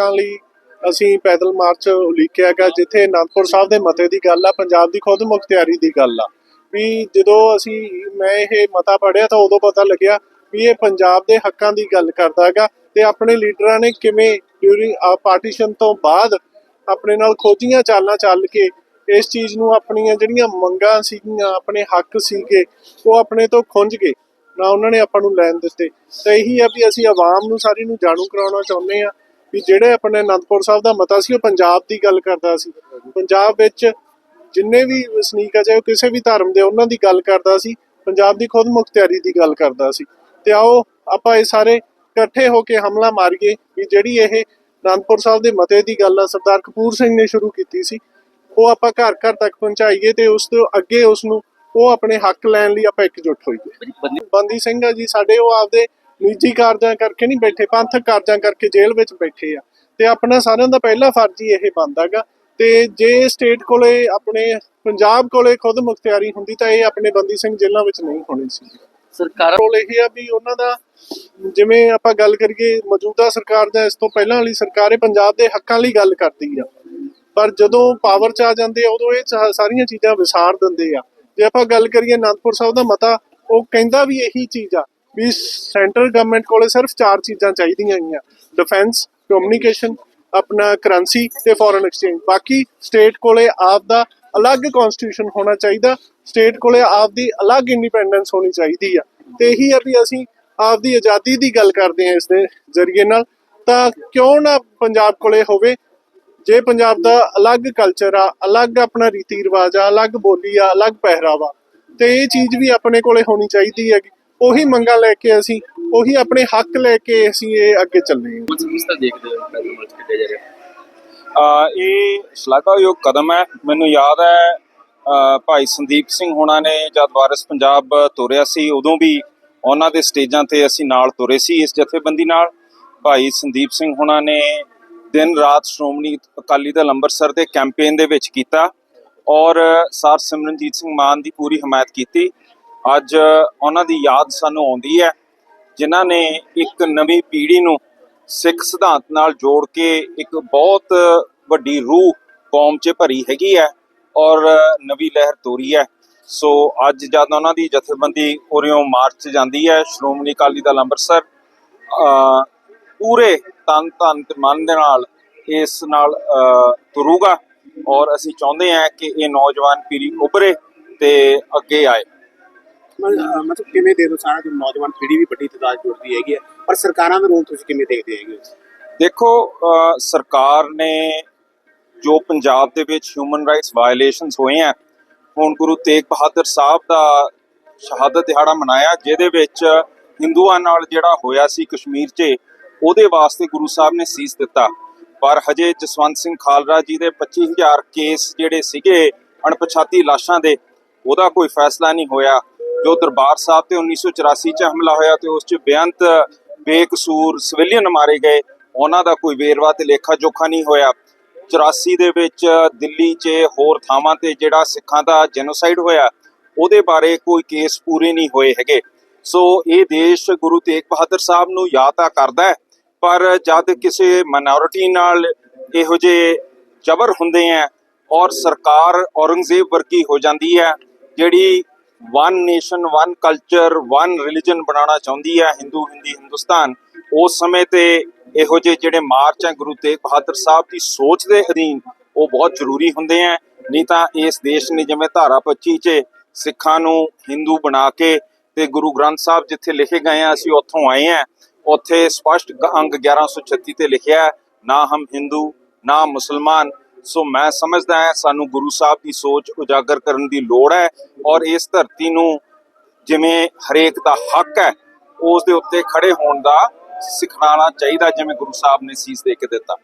ਹੱਕਾਂ ਲਈ ਅਸੀਂ ਪੈਦਲ ਮਾਰਚ ਉਲੀਕਿਆ ਗਿਆ ਜਿੱਥੇ ਅਨੰਦਪੁਰ ਸਾਹਿਬ ਦੇ ਮਤੇ ਦੀ ਗੱਲ ਆ, ਪੰਜਾਬ ਦੀ ਖੁਦ ਮੁਖਤਿਆਰੀ ਦੀ ਗੱਲ ਆ। ਵੀ ਜਦੋਂ ਅਸੀਂ, ਮੈਂ ਇਹ ਮਤਾ ਪੜਿਆ ਤਾਂ ਉਦੋਂ ਪਤਾ ਲੱਗਿਆ ਵੀ ਇਹ ਪੰਜਾਬ ਦੇ ਹੱਕਾਂ ਦੀ ਗੱਲ ਕਰਦਾ ਹੈਗਾ ਤੇ ਆਪਣੇ ਲੀਡਰਾਂ ਨੇ ਕਿਵੇਂ ਡਿਊਰਿੰਗ ਪਾਰਟੀਸ਼ਨ ਤੋਂ ਬਾਅਦ ਆਪਣੇ ਨਾਲ ਖੋਜੀਆਂ ਚਾਲਾਂ ਚੱਲ ਕੇ ਇਸ ਚੀਜ਼ ਨੂੰ ਆਪਣੀਆਂ ਜਿਹੜੀਆਂ ਮੰਗਾਂ ਸੀਗੀਆਂ, ਆਪਣੇ ਹੱਕ ਸੀਗੇ, ਉਹ ਆਪਣੇ ਤੋਂ ਖੁੰਝ ਗਏ। ਨਾ ਉਹਨਾਂ ਨੇ ਆਪਾਂ ਨੂੰ ਲੈਣ ਦਿੱਤੇ। ਤਾਂ ਇਹੀ ਆ ਵੀ ਅਸੀਂ ਆਵਾਮ ਨੂੰ ਸਾਰੀ ਨੂੰ ਜਾਣੂ ਕਰਾਉਣਾ ਚਾਹੁੰਦੇ ਆ ਵੀ ਜਿਹੜੇ ਆਪਣੇ ਅਨੰਦਪੁਰ ਸਾਹਿਬ ਦਾ ਮਤਾ ਸੀ ਉਹ ਪੰਜਾਬ ਦੀ ਗੱਲ ਕਰਦਾ ਸੀ। ਪੰਜਾਬ ਵਿੱਚ ਜਿੰਨੇ ਵੀ ਵਸਨੀਕ ਆ ਚਾਹੇ ਕਿਸੇ ਵੀ ਧਰਮ ਦੇ ਉਹਨਾਂ ਦੀ ਗੱਲ ਕਰਦਾ ਸੀ। ਪੰਜਾਬ ਦੀ ਖੁਦ ਮੁਖਤਿਆਰੀ ਦੀ ਗੱਲ ਕਰਦਾ ਸੀ। ਤੇ ਆਓ ਆਪਾਂ ਇਹ ਸਾਰੇ ਇਕੱਠੇ ਹੋ ਕੇ ਹਮਲਾ ਮਾਰੀਏ ਵੀ ਜਿਹੜੀ ਇਹ ਅਨੰਦਪੁਰ ਸਾਹਿਬ ਦੇ ਮਤੇ ਦੀ ਗੱਲ ਆ ਸਰਦਾਰ ਕਪੂਰ ਸਿੰਘ ਨੇ ਸ਼ੁਰੂ ਕੀਤੀ ਸੀ। ਉਹ ਆਪਾਂ ਘਰ ਘਰ ਤੱਕ ਪਹੁੰਚਾਈਏ ਤੇ ਉਸ ਤੋਂ ਅੱਗੇ ਉਸ ਨੂੰ ਉਹ ਆਪਣੇ ਹੱਕ ਲੈਣ ਲਈ ਆਪਾਂ ਇਕਜੁੱਟ ਹੋਈਏ। ਬੰਦੀ ਸਿੰਘ ਆ ਜੀ ਸਾਡੇ ਉਹ ਆਪਦੇ ਨਿੱਜੀ ਕਾਰਜਾਂ ਕਰਕੇ ਨਹੀਂ ਬੈਠੇ ਪੰਥਕ ਕਾਰਜਾਂ ਕਰਕੇ ਜੇਲ੍ਹ ਵਿੱਚ ਬੈਠੇ ਆ। ਤੇ ਆਪਣਾ ਸਾਰਿਆਂ ਦਾ ਪਹਿਲਾ ਫਰਜ਼ ਹੀ ਇਹ ਬਣਦਾਗਾ ਤੇ ਜੇ ਸਟੇਟ ਕੋਲੇ ਆਪਣੇ ਪੰਜਾਬ ਕੋਲੇ ਖੁਦ ਮੁਖਤਿਆਰੀ ਹੁੰਦੀ ਤਾਂ ਇਹ ਆਪਣੇ ਬੰਦੀ ਸਿੰਘ ਜੇਲ੍ਹਾਂ ਵਿੱਚ ਨਹੀਂ ਹੋਣੀ ਸੀ। ਸਰਕਾਰਾਂ ਕੋਲ ਇਹ ਆ ਵੀ ਉਹਨਾਂ ਦਾ ਜਿਵੇਂ ਆਪਾਂ ਗੱਲ ਕਰੀਏ ਮੌਜੂਦਾ ਸਰਕਾਰ ਜਾਂ ਇਸ ਤੋਂ ਪਹਿਲਾਂ ਵਾਲੀ ਸਰਕਾਰ ਇਹ ਪੰਜਾਬ ਦੇ ਹੱਕਾਂ ਲਈ ਗੱਲ ਕਰਦੀ ਆ। ਪਰ ਜਦੋਂ ਪਾਵਰ 'ਚ ਆ ਜਾਂਦੇ ਆ ਉਦੋਂ ਇਹ ਸਾਰੀਆਂ ਚੀਜ਼ਾਂ ਵਿਸਾਰ ਦਿੰਦੇ ਆ। ਜੇ ਆਪਾਂ ਗੱਲ ਕਰੀਏ ਅਨੰਦਪੁਰ ਸਾਹਿਬ ਦਾ ਮਤਾ ਉਹ ਕਹਿੰਦਾ ਵੀ ਇਹੀ ਚੀਜ਼ ਆ ਵੀ ਸੈਂਟਰ ਗਵਰਨਮੈਂਟ ਕੋਲੇ ਸਿਰਫ ਚਾਰ ਚੀਜ਼ਾਂ ਚਾਹੀਦੀਆਂ ਹੈਗੀਆਂ ਡਿਫੈਂਸ ਕਮਿਊਨੀਕੇਸ਼ਨ ਆਪਣਾ ਕਰੰਸੀ ਤੇ ਫੋਰਨ ਐਕਸਚੇਂਜ ਬਾਕੀ ਸਟੇਟ ਕੋਲੇ ਆਪ ਦਾ ਅਲੱਗ ਕਨਸਟੀਟਿਊਸ਼ਨ ਹੋਣਾ ਚਾਹੀਦਾ। ਸਟੇਟ ਕੋਲੇ ਆਪ ਦੀ ਅਲੱਗ ਇੰਡੀਪੈਂਡੈਂਸ ਹੋਣੀ ਚਾਹੀਦੀ ਆ। ਤੇ ਇਹੀ ਆ ਵੀ ਅਸੀਂ ਆਪ ਦੀ ਆਜ਼ਾਦੀ ਦੀ ਗੱਲ ਕਰਦੇ ਹਾਂ ਇਸ ਦੇ ਜ਼ਰੀਏ ਨਾਲ। ਤਾਂ ਕਿਉਂ ਨਾ ਪੰਜਾਬ ਕੋਲੇ ਹੋਵੇ? ਜੇ ਪੰਜਾਬ ਦਾ ਅਲੱਗ ਕਲਚਰ ਆ, ਅਲੱਗ ਆਪਣਾ ਰੀਤੀ ਰਿਵਾਜ ਆ, ਅਲੱਗ ਬੋਲੀ ਆ, ਅਲੱਗ ਪਹਿਰਾਵਾ, ਤੇ ਇਹ ਚੀਜ਼ ਵੀ ਆਪਣੇ ਕੋਲੇ ਹੋਣੀ ਚਾਹੀਦੀ ਹੈਗੀ। ਉਹੀ ਮੰਗਾਂ ਲੈ ਕੇ ਅਸੀਂ ਉਹੀ ਆਪਣੇ ਹੱਕ ਲੈ ਕੇ ਅਸੀਂ ਇਹ ਅੱਗੇ ਚੱਲੇ ਹਾਂ। ਕੁਝ ਕਿਸ ਤਰ੍ਹਾਂ ਦੇਖਦੇ ਹੋ ਪੈਦਲ ਮਾਰਚ ਕੱਢਿਆ ਜਾ ਰਿਹਾ ਇਹ ਸ਼ਲਾਘਾਯੋਗ ਕਦਮ ਹੈ। ਮੈਨੂੰ ਯਾਦ ਹੈ ਭਾਈ ਸੰਦੀਪ ਸਿੰਘ ਹੋਣਾ ਨੇ ਜਦ ਵਾਰਿਸ ਪੰਜਾਬ ਤੁਰਿਆ ਸੀ ਉਦੋਂ ਵੀ ਉਹਨਾਂ ਦੇ ਸਟੇਜਾਂ ਤੇ ਅਸੀਂ ਨਾਲ ਤੁਰੇ ਸੀ ਇਸ ਜਥੇਬੰਦੀ ਨਾਲ। ਭਾਈ ਸੰਦੀਪ ਸਿੰਘ ਹੋਣਾ ਨੇ ਦਿਨ ਰਾਤ ਸ਼੍ਰੋਮਣੀ ਅਕਾਲੀ ਦਲ ਅੰਮ੍ਰਿਤਸਰ ਦੇ ਕੈਂਪੇਨ ਦੇ ਵਿੱਚ ਕੀਤਾ ਔਰ ਸਰ ਸਿਮਰਨਜੀਤ ਸਿੰਘ ਮਾਨ ਦੀ ਪੂਰੀ ਹਮਾਇਤ ਕੀਤੀ। ਅੱਜ ਉਹਨਾਂ ਦੀ ਯਾਦ ਸਾਨੂੰ ਆਉਂਦੀ ਹੈ, ਜਿਨ੍ਹਾਂ ਨੇ ਇੱਕ ਨਵੀਂ ਪੀੜ੍ਹੀ ਨੂੰ ਸਿੱਖ ਸਿਧਾਂਤ ਨਾਲ ਜੋੜ ਕੇ ਇੱਕ ਬਹੁਤ ਵੱਡੀ ਰੂਹ ਕੌਮ 'ਚ ਭਰੀ ਹੈਗੀ ਹੈ ਔਰ ਨਵੀਂ ਲਹਿਰ ਤੋਰੀ ਹੈ। ਸੋ ਅੱਜ ਜਦ ਉਹਨਾਂ ਦੀ ਜਥੇਬੰਦੀ ਉਰਿਓਂ ਮਾਰਚ ਜਾਂਦੀ ਹੈ, ਸ਼੍ਰੋਮਣੀ ਅਕਾਲੀ ਦਲ ਅੰਮ੍ਰਿਤਸਰ ਪੂਰੇ ਤਨ ਧਨ ਤੇ ਮਨ ਦੇ ਨਾਲ ਇਸ ਨਾਲ ਤੁਰੂਗਾ ਔਰ ਅਸੀਂ ਚਾਹੁੰਦੇ ਹਾਂ ਕਿ ਇਹ ਨੌਜਵਾਨ ਪੀੜ੍ਹੀ ਉਭਰੇ ਤੇ ਅੱਗੇ ਆਏ। ਮਤਲਬ ਕਿਵੇਂ ਦੇ ਦੋ ਸਾਰਾ ਜੋ ਨੌਜਵਾਨ ਪੀੜ੍ਹੀ ਵੀ ਵੱਡੀ ਤਾਦਾਦ ਜੁੜਦੀ ਹੈਗੀ ਹੈ, ਪਰ ਸਰਕਾਰਾਂ ਦਾ ਰੋਲ ਤੁਸੀਂ ਕਿਵੇਂ ਦੇਖਦੇ ਹੈਗੇ ਦੇਖੋ ਸਰਕਾਰ ਨੇ ਜੋ ਪੰਜਾਬ ਦੇ ਵਿੱਚ ਹਿਊਮਨ ਰਾਈਟਸ ਵਾਇਲੇਸ਼ਨਸ ਹੋਏ ਆ, ਹੁਣ ਗੁਰੂ ਤੇਗ ਬਹਾਦਰ ਸਾਹਿਬ ਦਾ ਸ਼ਹਾਦਤ ਦਿਹਾੜਾ ਮਨਾਇਆ, ਜਿਹਦੇ ਵਿੱਚ ਹਿੰਦੂਆਂ ਨਾਲ ਜਿਹੜਾ ਹੋਇਆ ਸੀ ਕਸ਼ਮੀਰ 'ਚ, ਉਹਦੇ ਵਾਸਤੇ ਗੁਰੂ ਸਾਹਿਬ ਨੇ ਸੀਸ ਦਿੱਤਾ। ਪਰ ਹਜੇ ਜਸਵੰਤ ਸਿੰਘ ਖਾਲਰਾ ਜੀ ਦੇ 25000 ਕੇਸ ਜਿਹੜੇ ਸੀਗੇ, ਅਣਪਛਾਤੀ ਲਾਸ਼ਾਂ ਦੇ, ਉਹਦਾ ਕੋਈ ਫੈਸਲਾ ਨਹੀਂ ਹੋਇਆ। ਜੋ ਦਰਬਾਰ ਸਾਹਿਬ ਤੇ 1984 ਚ ਹਮਲਾ ਹੋਇਆ ਤੇ ਉਸ ਚ ਬੇਅੰਤ, ਬੇਕਸੂਰ ਸਿਵਲੀਅਨ ਮਾਰੇ ਗਏ। ਉਹਨਾਂ ਦਾ ਕੋਈ ਵੇਰਵਾ ਤੇ ਲੇਖਾ ਜੋਖਾ ਨਹੀਂ ਹੋਇਆ। 84 ਦੇ ਵਿੱਚ ਦਿੱਲੀ 'ਚ ਹੋਰ ਥਾਵਾਂ ਤੇ ਜਿਹੜਾ ਸਿੱਖਾਂ ਦਾ ਜੈਨੋਸਾਈਡ ਹੋਇਆ, ਉਹਦੇ ਬਾਰੇ ਕੋਈ ਕੇਸ ਪੂਰੇ ਨਹੀਂ ਹੋਏ ਹੈਗੇ। ਸੋ ਇਹ ਦੇਸ਼ ਗੁਰੂ ਤੇਗ ਬਹਾਦਰ ਸਾਹਿਬ ਨੂੰ ਯਾਦ ਤਾਂ ਕਰਦਾ ਹੈ, ਪਰ ਜਦ ਕਿਸੇ ਮਾਈਨੋਰਿਟੀ ਨਾਲ ਇਹੋ ਜਿਹੇ ਜ਼ਬਰ ਹੁੰਦੇ ਆ ਔਰ ਸਰਕਾਰ ਔਰੰਗਜ਼ੇਬ ਵਰਗੀ ਹੋ ਜਾਂਦੀ ਹੈ ਜਿਹੜੀ one nation one culture one religion ਬਣਾਉਣਾ ਚਾਹੁੰਦੀ ਹੈ ਹਿੰਦੂ ਹਿੰਦੀ ਹਿੰਦੁਸਤਾਨ ਉਸ ਸਮੇਂ ਤੇ ਇਹੋ ਜਿਹੇ ਜਿਹੜੇ ਮਾਰਚ ਹੈ ਗੁਰੂ ਤੇਗ ਬਹਾਦਰ ਸਾਹਿਬ ਦੀ ਸੋਚ ਦੇ ਅਧੀਨ ਉਹ ਬਹੁਤ ਜ਼ਰੂਰੀ ਹੁੰਦੇ ਆ ਨਹੀਂ ਤਾਂ ਇਸ ਦੇਸ਼ ਨੇ ਜਿਵੇਂ ਧਾਰਾ 25 'ਚ ਸਿੱਖਾਂ ਨੂੰ ਹਿੰਦੂ ਬਣਾ ਕੇ ਤੇ ਗੁਰੂ ਗ੍ਰੰਥ ਸਾਹਿਬ ਜਿੱਥੇ ਲਿਖੇ ਗਏ ਆ ਅਸੀਂ ਉੱਥੋਂ ਆਏ ਆ ਉੱਥੇ ਸਪਸ਼ਟ ਗ- ਅੰਗ 1136 ਤੇ ਲਿਖਿਆ ਹੈ, ਨਾ ਹਮ ਹਿੰਦੂ ਨਾ ਮੁਸਲਮਾਨ। ਸੋ ਮੈਂ ਸਮਝਦਾ ਹਾਂ ਸਾਨੂੰ ਗੁਰੂ ਸਾਹਿਬ ਦੀ ਸੋਚ ਉਜਾਗਰ ਕਰਨ ਦੀ ਲੋੜ ਹੈ ਔਰ ਇਸ ਧਰਤੀ ਨੂੰ ਜਿਵੇਂ ਹਰੇਕ ਦਾ ਹੱਕ ਹੈ, ਉਸ ਦੇ ਉੱਤੇ ਖੜੇ ਹੋਣ ਦਾ ਸਿਖਾਉਣਾ ਚਾਹੀਦਾ ਜਿਵੇਂ ਗੁਰੂ ਸਾਹਿਬ ਨੇ ਸੀਸ ਦੇ ਕੇ ਦਿੱਤਾ।